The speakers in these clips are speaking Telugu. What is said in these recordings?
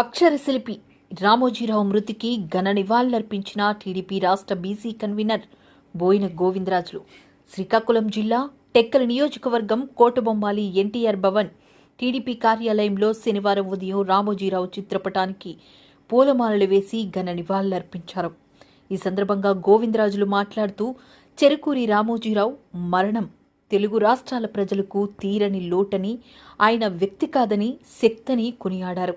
అక్షరశిల్పి రామోజీరావు మృతికి ఘన నివాళులర్పించిన టీడీపీ రాష్ట్ర బీసీ కన్వీనర్ బోయిన గోవిందరాజులు. శ్రీకాకుళం జిల్లా టెక్కల నియోజకవర్గం కోటబొమ్మాలి ఎన్టీఆర్ భవన్ టీడీపీ కార్యాలయంలో శనివారం ఉదయం రామోజీరావు చిత్రపటానికి పూలమాలలు వేసి ఘన నివాళులర్పించారు. ఈ సందర్భంగా గోవిందరాజులు మాట్లాడుతూ చెరుకూరి రామోజీరావు మరణం తెలుగు రాష్ట్రాల ప్రజలకు తీరని లోటని ఆయన వ్యక్తి కాదని శక్తని కొనియాడారు.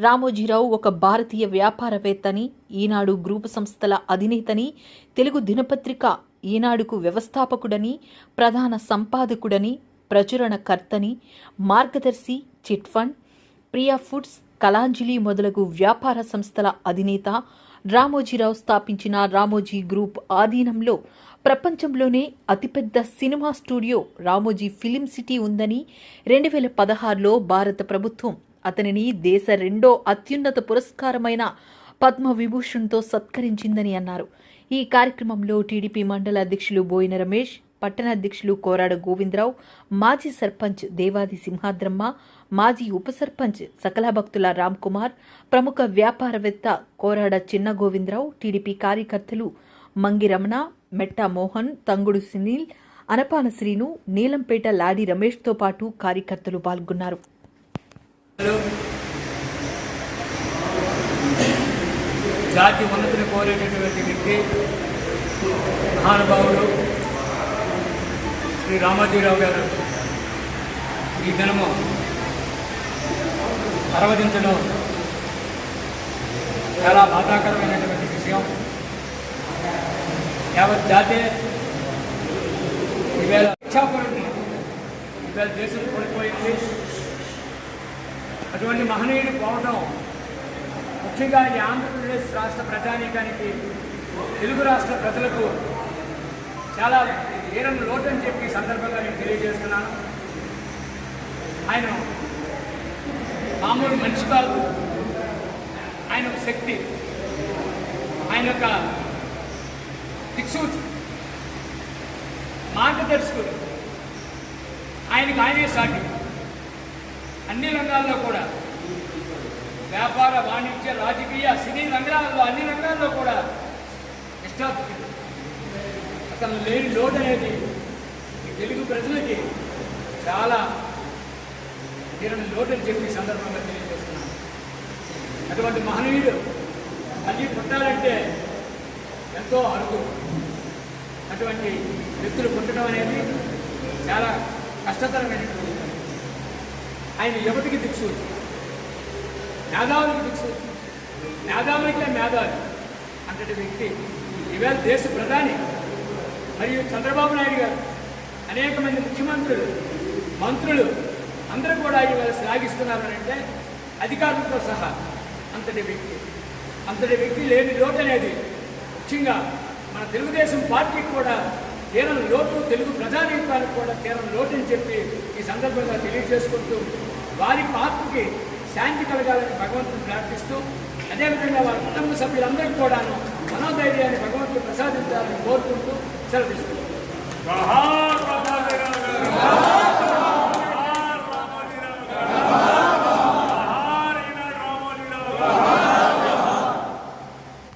రామోజీరావు ఒక భారతీయ వ్యాపారవేత్తని ఈనాడు గ్రూపు సంస్థల అధినేతని తెలుగు దినపత్రిక ఈనాడుకు వ్యవస్థాపకుడని ప్రధాన సంపాదకుడని ప్రచురణకర్తని Margadarsi chit fund Priya foods Kalanjali మొదలగు వ్యాపార సంస్థల అధినేత రామోజీరావు స్థాపించిన రామోజీ గ్రూప్ ఆధీనంలో ప్రపంచంలోనే అతిపెద్ద cinema studio Ramoji film city ఉందని రెండు వేల పదహారులో భారత ప్రభుత్వం అతనిని దేశ రెండో అత్యున్నత పురస్కారమైన పద్మ విభూషణ్తో సత్కరించిందని అన్నారు. ఈ కార్యక్రమంలో టీడీపీ మండల అధ్యక్షులు బోయిన రమేష్ పట్టణ అధ్యక్షులు కోరాడ గోవిందరావు మాజీ సర్పంచ్ దేవాది సింహాద్రమ్మ మాజీ ఉప సర్పంచ్ సకలభక్తుల రామ్ కుమార్ ప్రముఖ వ్యాపారవేత్త కోరాడ చిన్న గోవిందరావు టీడీపీ కార్యకర్తలు మంగి రమణ మెట్టా మోహన్ తంగుడు సునీల్ అనపాన శ్రీను నీలంపేట లాడి రమేష్తో పాటు కార్యకర్తలు పాల్గొన్నారు. జాతి ఉన్నతిని కోరేటటువంటి వ్యక్తి మహానుభావుడు శ్రీ రామాజీరావు గారు. ఈ దినము పర్వదించడం చాలా బాధాకరమైనటువంటి విషయం. యావత్ జాతే ఈవేళ ఇచ్చాపురం ఈవేళ దేశం కోల్పోయింది. అటువంటి మహనీయుడు పోవడం ముఖ్యంగా ఈ ఆంధ్రప్రదేశ్ రాష్ట్ర ప్రజానీకానికి తెలుగు రాష్ట్ర ప్రజలకు చాలా వీరం లోటని చెప్పి సందర్భంగా నేను తెలియజేస్తున్నాను. ఆయన మామూలు మనిషి కాదు. ఆయన ఒక శక్తి. ఆయన యొక్క దిక్సూచి. మార్గదర్శకుడు. ఆయనకు ఆయనే సాటి. అన్ని రంగాల్లో కూడా వ్యాపార వాణిజ్య రాజకీయ సినీ రంగాల్లో అన్ని రంగాల్లో కూడా నిష్ఠాతుడు అతను లేని లోటు అనేది తెలుగు ప్రజలకి చాలా తీరని లోటు అని చెప్పి సందర్భంగా తెలియజేస్తున్నాను. అటువంటి మహనీయుడు మళ్ళీ పుట్టాలంటే ఎంతో అరుదు. అటువంటి వ్యక్తులు పుట్టడం అనేది చాలా కష్టతరమైనటువంటి ఆయన యువతికి దిక్సూచి? మేధావులకు దిక్సూచి మేధావులకే మేధావి అంతటి వ్యక్తి ఈవేళ దేశ ప్రధాని మరియు చంద్రబాబు నాయుడు గారు అనేక మంది ముఖ్యమంత్రులు మంత్రులు అందరూ కూడా ఈవేళ శ్లాఘిస్తున్నారు అంటే అధికారులతో సహా అంతటి వ్యక్తి. అంతటి వ్యక్తి లేని లోటు అనేది ముఖ్యంగా మన తెలుగుదేశం పార్టీకి కూడా తీరని లోటు తెలుగు ప్రజానీకానికి కూడా తీరని లోటు అని చెప్పి ఈ సందర్భంగా తెలియజేసుకుంటూ వారి పాత్రకి శాంతి కలగాలని భగవంతుని ప్రార్థిస్తూ అదేవిధంగా వారి కుటుంబ సభ్యులందరికీ కూడాను మనోధైర్యాన్ని భగవంతుడు ప్రసాదించాలని కోరుకుంటూ సెలవు తీసుకుంటాం